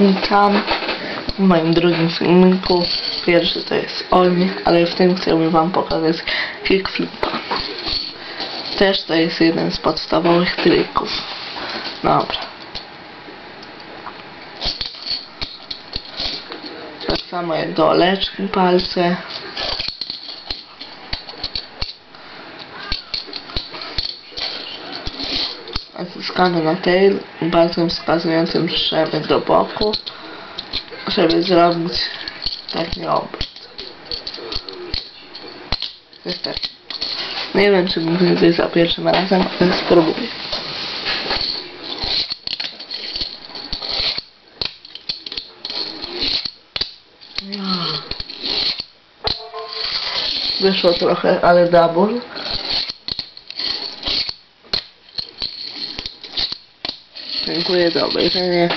Witam w moim drugim filmiku. Pierwszy to jest Olmi, ale w tym chciałbym wam pokazać kickflipa. Też to jest jeden z podstawowych trików. Dobra. Tak samo jak doleczki palce. Naciskamy na tail palcem wskazującym trzemy do boku, żeby zrobić taki obrót. Niestety. Nie wiem, czy mi wyjdzie za pierwszym razem, ale spróbuję. Wyszło trochę, ale double. 很贵的卫生间